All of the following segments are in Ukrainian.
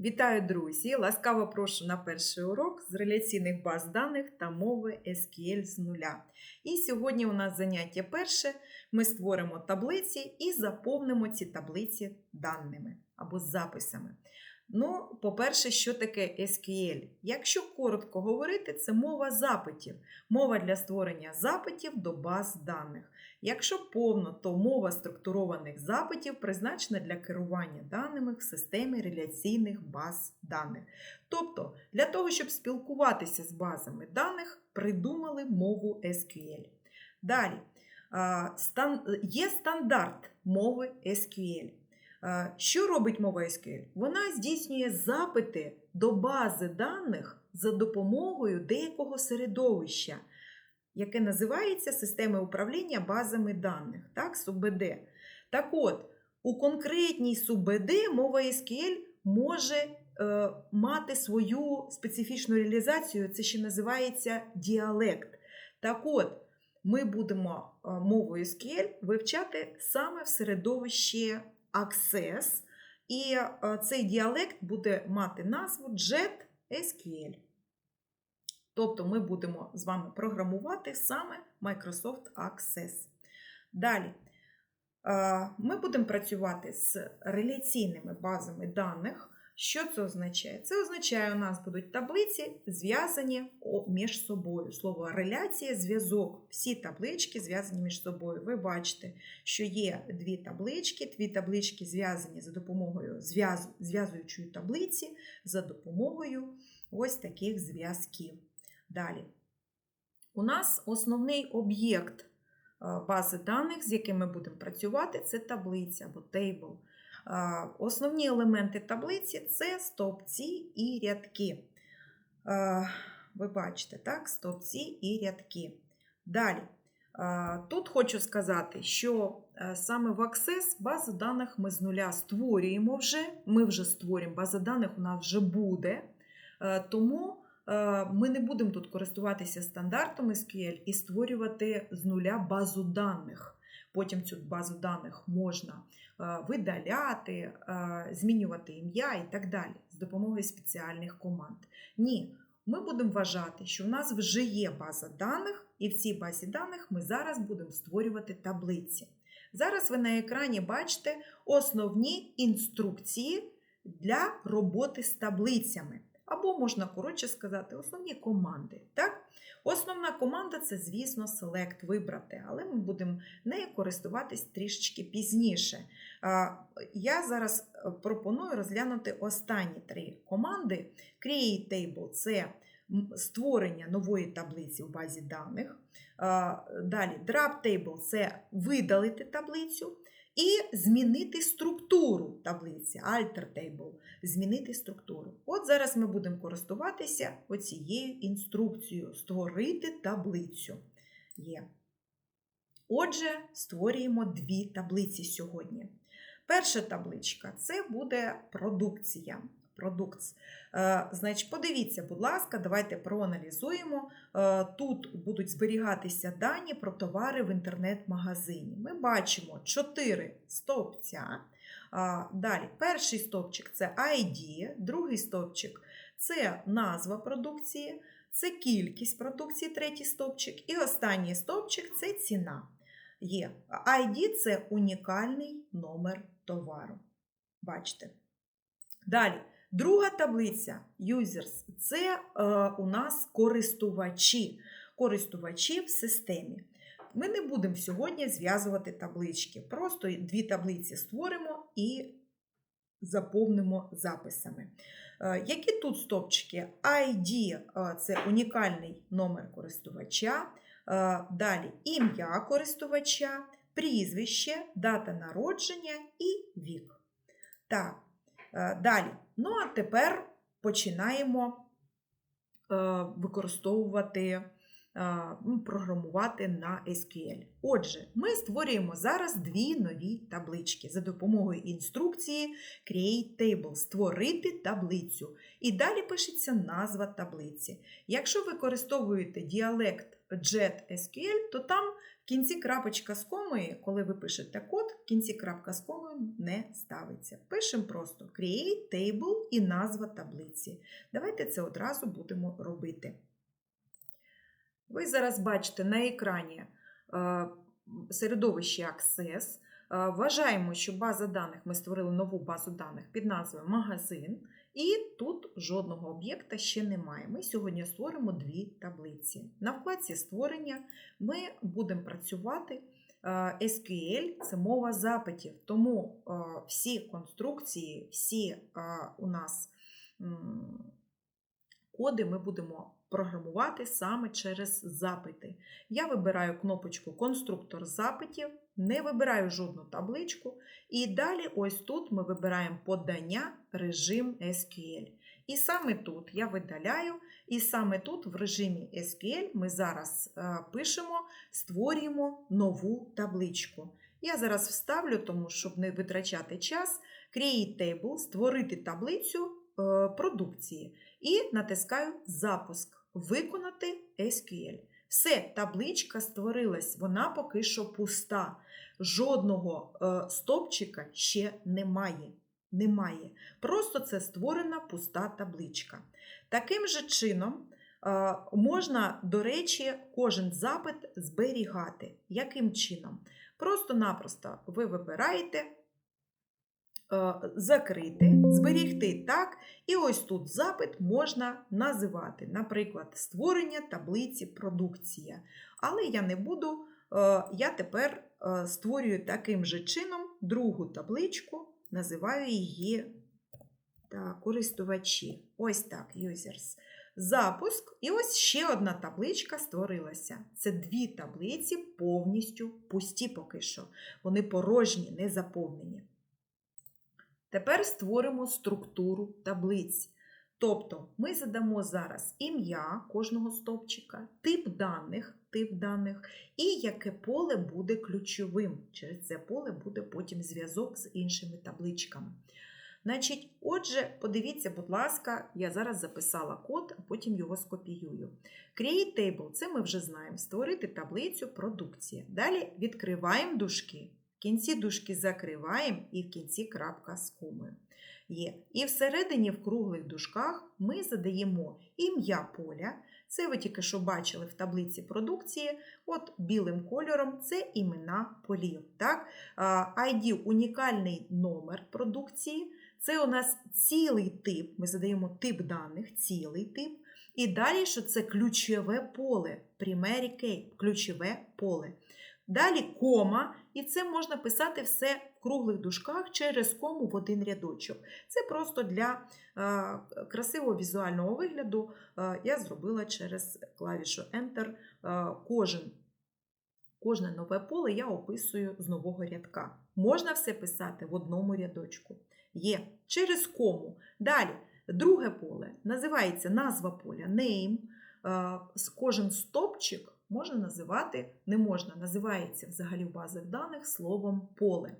Вітаю, друзі! Ласкаво прошу на перший урок з реляційних баз даних та мови SQL з нуля. І сьогодні у нас заняття перше. Ми створимо таблиці і заповнимо ці таблиці даними або записами. Ну, по-перше, що таке SQL? Якщо коротко говорити, це мова запитів, мова для створення запитів до баз даних. Якщо повно, то мова структурованих запитів призначена для керування даними в системі реляційних баз даних. Тобто, для того, щоб спілкуватися з базами даних, придумали мову SQL. Далі, є стандарт мови SQL. Що робить мова SQL? Вона здійснює запити до бази даних за допомогою деякого середовища, яке називається системи управління базами даних, так, СУБД. Так от, у конкретній СУБД мова SQL може е, мати свою специфічну реалізацію, це ще називається діалект. Так от, ми будемо е, мову SQL вивчати саме в середовищі Access, і е, цей діалект буде мати назву JET SQL. Тобто ми будемо з вами програмувати саме Microsoft Access. Далі е, ми будемо працювати з реляційними базами даних. Що це означає? Це означає, у нас будуть таблиці зв'язані між собою. Слово реляція, зв'язок. Всі таблички зв'язані між собою. Ви бачите, що є дві таблички, дві таблички зв'язані за допомогою зв'язуючої таблиці, за допомогою ось таких зв'язків. Далі. У нас основний об'єкт бази даних, з яким ми будемо працювати, це таблиця або тейбл. Основні елементи таблиці це стовпці і рядки. Ви бачите, так, стовпці і рядки. Далі. Тут хочу сказати, що е, саме в Access базу даних ми з нуля створюємо вже. Ми вже створюємо, база даних у нас вже буде. Е, тому е, ми не будемо тут користуватися стандартом SQL і створювати з нуля базу даних. Потім цю базу даних можна видаляти, змінювати ім'я і так далі з допомогою спеціальних команд. Ні, ми будемо вважати, що в нас вже є база даних, і в цій базі даних ми зараз будемо створювати таблиці. Зараз ви на екрані бачите основні інструкції для роботи з таблицями. Або, можна коротше сказати, основні команди. Так? Основна команда це, звісно, Select вибрати, але ми будемо нею користуватись трішечки пізніше. Я зараз е, пропоную розглянути останні три команди. Create Table це створення нової таблиці в базі даних. Далі Drop Table це видалити таблицю. І змінити структуру таблиці, Alter Table, змінити структуру. От зараз ми будемо користуватися оцією інструкцією створити таблицю. Є. Отже, створюємо дві таблиці сьогодні. Перша табличка це буде продукція. Продукц. Е, значить, подивіться, будь ласка, давайте проаналізуємо. Е, тут будуть зберігатися дані про товари в інтернет-магазині. Ми бачимо 4 стовпця. Далі, перший стовпчик це ID, другий стовпчик це назва продукції, це кількість продукції, третій стовпчик, і останній стовпчик це ціна. Є. ID це унікальний номер товару. Бачите. Далі. Друга таблиця users це е, у нас користувачі, користувачі в системі. Ми не будемо сьогодні зв'язувати таблички. Просто дві таблиці створимо і заповнимо записами. Е, які тут стопчики? ID е, це унікальний номер користувача. Далі ім'я користувача, прізвище, дата народження і вік. Так, далі. Ну, а тепер починаємо використовувати програмувати на SQL. Отже, ми створюємо зараз дві нові таблички за допомогою інструкції Create Table створити таблицю. І далі пишеться назва таблиці. Якщо використовуєте діалект JET SQL, то там в кінці крапочка з комою, коли ви пишете код, в кінці крапка з комою не ставиться. Пишемо просто Create Table і назва таблиці. Давайте це одразу будемо робити. Ви зараз бачите на екрані е, середовище Access. Е, Вважаємо, що база даних ми створили нову базу даних під назвою Магазин, і тут жодного об'єкта ще немає. Ми сьогодні створимо дві таблиці. На вкладці створення ми будемо працювати. е, SQL це мова запитів, тому е, всі конструкції, всі е, у нас коди ми будемо програмувати саме через запити. Я вибираю кнопочку Конструктор запитів, не вибираю жодну табличку. І далі, ось тут ми вибираємо подання режим SQL. І саме тут я видаляю, і саме тут в режимі SQL ми зараз е, пишемо, створюємо нову табличку. Я зараз вставлю, тому щоб не витрачати час, Create Table, створити таблицю е, продукції і натискаю Запуск. Виконати SQL. Все, табличка створилась, вона поки що пуста. Жодного е, стопчика ще немає. Немає. Просто це створена пуста табличка. Таким же чином е, можна, до речі, кожен запит зберігати. Яким чином? Просто-напросто ви вибираєте е, закрити, зберігти так. І ось тут запит можна називати, наприклад, створення таблиці продукція. Але я не буду, е, я тепер створюю таким же чином другу табличку, називаю її так, користувачі. Ось так, users. Запуск. І ось ще одна табличка створилася. Це дві таблиці повністю пусті поки що. Вони порожні, не заповнені. Тепер створимо структуру таблиць. Тобто ми задамо зараз ім'я кожного стовпчика, тип даних, тип даних і яке поле буде ключовим. Через це поле буде потім зв'язок з іншими табличками. Значить, отже, подивіться, будь ласка, я зараз записала код, а потім його скопіюю. Create Table це ми вже знаємо. Створити таблицю продукція. Далі відкриваємо дужки. В кінці дужки закриваємо і в кінці крапка з комою. Є. І всередині в круглих дужках ми задаємо ім'я поля. Це ви тільки що бачили в таблиці продукції. От білим кольором це імена полів. Так? ID унікальний номер продукції. Це у нас цілий тип. Ми задаємо тип даних, цілий тип. І далі, що це ключове поле, primary key, ключове поле. Далі кома, і це можна писати все в круглих дужках через кому в один рядочок. Це просто для е, красивого візуального вигляду е, я зробила через клавішу Enter. Е, кожен, кожне нове поле я описую з нового рядка. Можна все писати в одному рядочку. Є через кому. Далі, друге поле називається назва поля name. Кожен стопчик можна називати, не можна, називається взагалі в базах даних словом поле.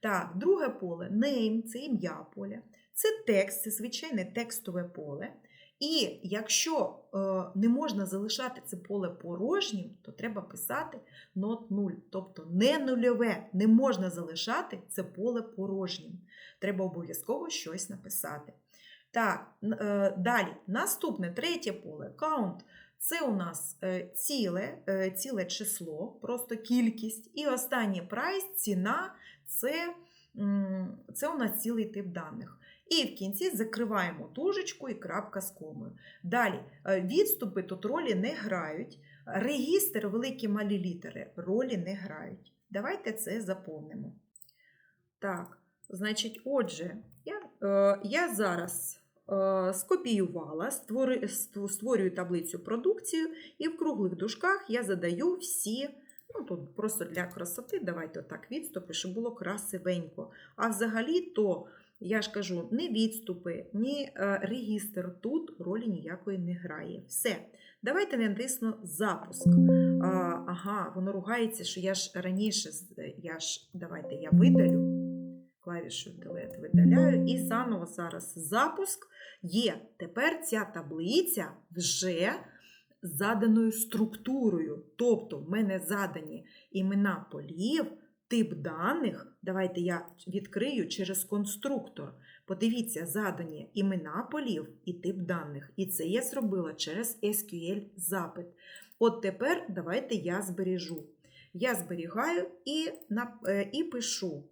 Так, друге поле name це ім'я поля. Це текст, це звичайне текстове поле. І якщо е, не можна залишати це поле порожнім, то треба писати not 0. Тобто не нульове, не можна залишати це поле порожнім. Треба обов'язково щось написати. Так, е, далі, наступне третє поле count. Це у нас е, ціле, е, ціле число, просто кількість. І останнє прайс, ціна це, це у нас цілий тип даних. І в кінці закриваємо дужечку і крапка з комою. Далі, е, відступи тут ролі не грають. Регістр, великі малі літери ролі не грають. Давайте це заповнимо. Так, значить, отже, я, е, я зараз скопіювала, створюю таблицю продукцію, і в круглих дужках я задаю всі. Ну, тут просто для красоти, давайте отак відступи, щоб було красивенько. А взагалі, то я ж кажу, ні відступи, ні е, регістр тут ролі ніякої не грає. Все. Давайте натисну запуск. А, ага, воно ругається, що я ж раніше, я ж, давайте я видалю. Клавішу Delete видаляю і заново зараз запуск є. Тепер ця таблиця вже з заданою структурою. Тобто в мене задані імена полів, тип даних. Давайте я відкрию через конструктор. Подивіться, задані імена полів і тип даних. І це я зробила через SQL запит. От тепер давайте я збережу. Я зберігаю і, е, і пишу.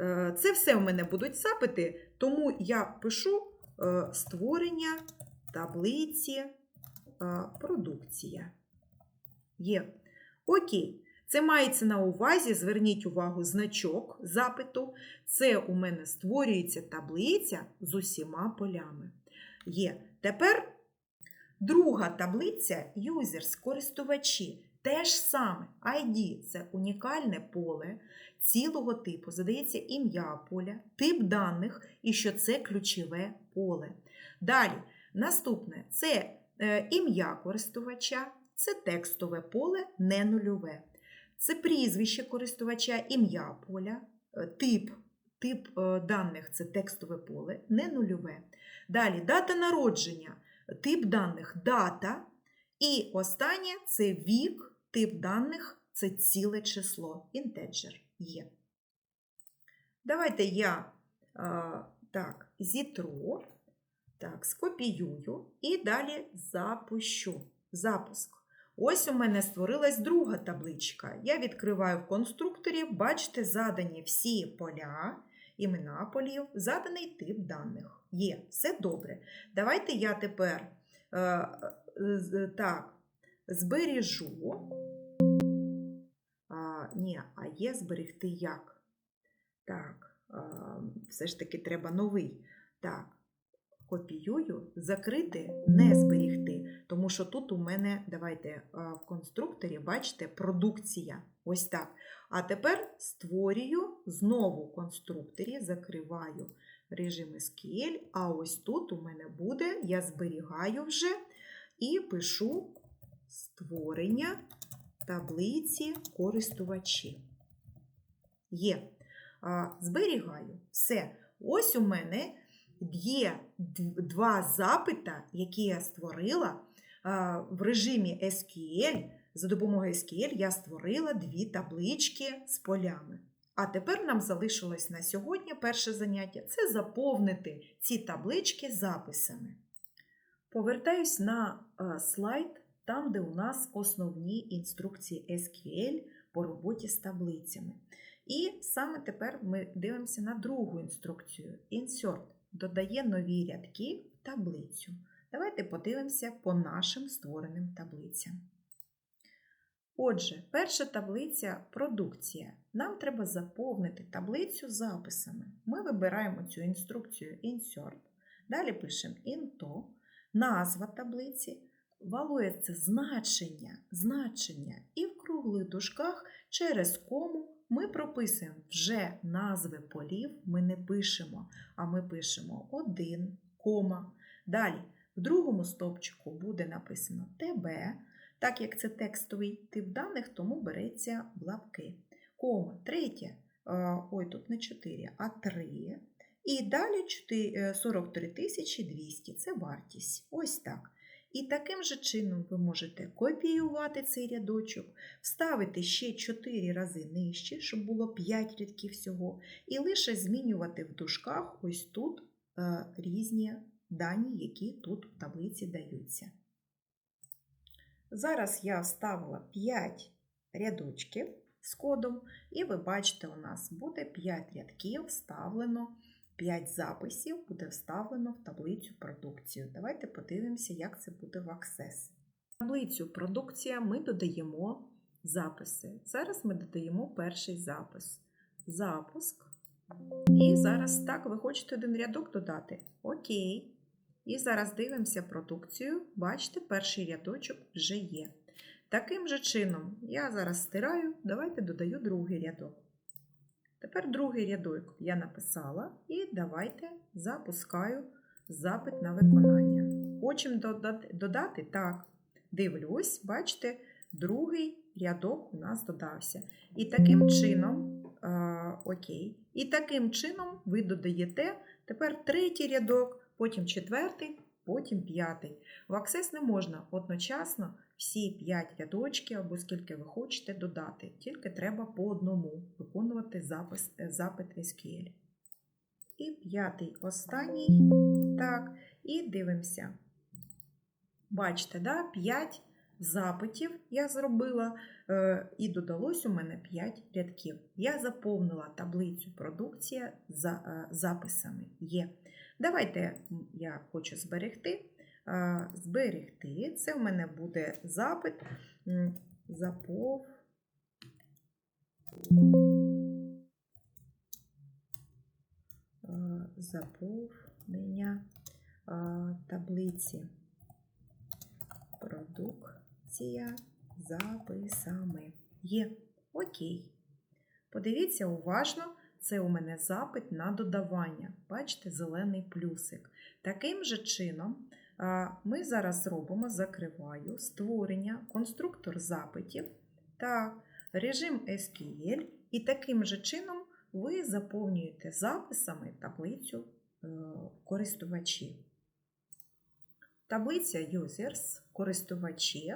Е, Це все в мене будуть запити, тому я пишу е, створення таблиці е, продукція. Є. Окей. Це мається на увазі, зверніть увагу, значок запиту. Це у мене створюється таблиця з усіма полями. Є. Тепер друга таблиця users, користувачі. Те ж саме ID це унікальне поле цілого типу. Задається ім'я поля, тип даних і що це ключове поле. Далі, наступне це е, ім'я користувача, це текстове поле, не нульове. Це прізвище користувача, ім'я поля, е, тип, тип е, даних це текстове поле, не нульове. Далі дата народження, тип даних дата. І останнє це вік, тип даних це ціле число, інтеджер є. Давайте я а, так, зітру, так, скопіюю і далі запущу. Запуск. Ось у мене створилась друга табличка. Я відкриваю в конструкторі, бачите, задані всі поля, імена полів, заданий тип даних. Є, все добре. Давайте я тепер е, е, так, збережу. А, ні, а є зберегти як? Так, а, все ж таки треба новий. Так, копіюю, закрити, не зберігти. Тому що тут у мене, давайте в конструкторі, бачите, продукція. Ось так. А тепер створюю знову в конструкторі, закриваю режим SQL, а ось тут у мене буде, я зберігаю вже і пишу створення таблиці користувачі. Є. Зберігаю. Все. Ось у мене є два запита, які я створила в режимі SQL. За допомогою SQL я створила дві таблички з полями. А тепер нам залишилось на сьогодні перше заняття це заповнити ці таблички записами. Повертаюсь на е, слайд, там, де у нас основні інструкції SQL по роботі з таблицями. І саме тепер ми дивимося на другу інструкцію. Insert додає нові рядки в таблицю. Давайте подивимося по нашим створеним таблицям. Отже, перша таблиця продукція. Нам треба заповнити таблицю записами. Ми вибираємо цю інструкцію Insert. Далі пишемо into, назва таблиці, валує це значення, значення, і в круглих дужках через кому ми прописуємо вже назви полів, ми не пишемо, а ми пишемо 1, кома. Далі в другому стовпчику буде написано ТБ, так як це текстовий тип даних, тому береться в лапки. Кома, третє, е, ой, тут не 4, а 3. І далі 43 200 це вартість. Ось так. І таким же чином ви можете копіювати цей рядочок, вставити ще 4 рази нижче, щоб було 5 рядків всього, і лише змінювати в дужках ось тут е, різні дані, які тут в таблиці даються. Зараз я вставила 5 рядочків з кодом, і ви бачите, у нас буде 5 рядків вставлено, 5 записів буде вставлено в таблицю продукцію. Давайте подивимося, як це буде в Access. В таблицю продукція ми додаємо записи. Зараз ми додаємо перший запис. Запуск. І зараз так, ви хочете один рядок додати? Окей. І зараз дивимося продукцію. Бачите, перший рядочок вже є. Таким же чином, я зараз стираю, давайте додаю другий рядок. Тепер другий рядок я написала і давайте запускаю запит на виконання. Хочемо додати? Так. Дивлюсь, бачите, другий рядок у нас додався. І таким чином, е, окей, і таким чином ви додаєте тепер третій рядок, потім четвертий, потім п'ятий. В Access не можна одночасно всі 5 рядочків або скільки ви хочете додати. Тільки треба по одному виконувати запис, е, запит SQL. І п'ятий останній. Так, і дивимося. Бачите, да? 5 запитів я зробила, е, і додалось у мене 5 рядків. Я заповнила таблицю продукція за е, записами. Є. Давайте я хочу зберегти. Зберегти. Це в мене буде запит. Запов. Заповнення таблиці продукція записами. Є. Окей. Подивіться уважно, це у мене запит на додавання. Бачите, зелений плюсик. Таким же чином ми зараз зробимо, закриваю, створення, конструктор запитів та режим SQL. І таким же чином ви заповнюєте записами таблицю е, користувачів. Таблиця Users, користувачі.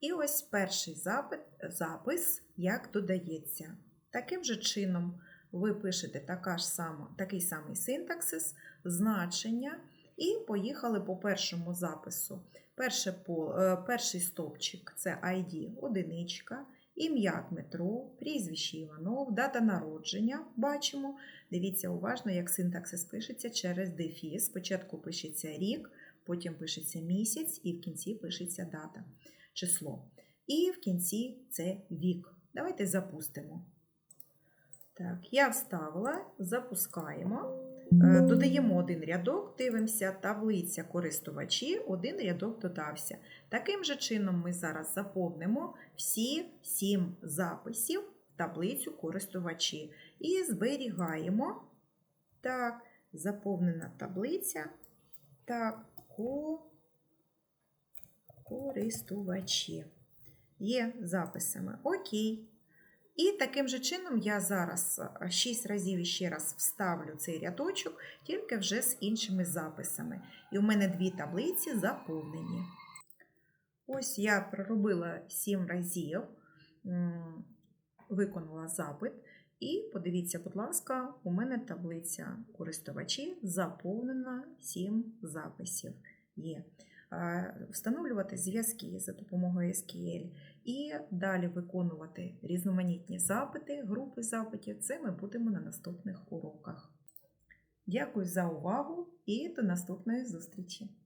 І ось перший запит, запис, як додається. Таким же чином ви пишете така ж сама, такий самий синтаксис, значення, і поїхали по першому запису. Перше пол, е, перший стовпчик це ID одиничка, ім'я Дмитро, прізвище Іванов, дата народження. Бачимо. Дивіться уважно, як синтаксис пишеться через дефіс. Спочатку пишеться рік, потім пишеться місяць і в кінці пишеться дата, число. І в кінці це вік. Давайте запустимо. Так, я вставила, запускаємо. Е, Додаємо один рядок, дивимося, таблиця користувачі, один рядок додався. Таким же чином ми зараз заповнимо всі сім записів в таблицю користувачі і зберігаємо. Так, заповнена таблиця. Так, ко... користувачі. Є записами. Окей. І таким же чином я зараз 6 разів ще раз вставлю цей рядочок, тільки вже з іншими записами. І у мене дві таблиці заповнені. Ось я проробила 7 разів, виконала запит. І подивіться, будь ласка, у мене таблиця користувачі заповнена 7 записів. Є. Встановлювати зв'язки за допомогою SQL і далі виконувати різноманітні запити, групи запитів. Це ми будемо на наступних уроках. Дякую за увагу і до наступної зустрічі!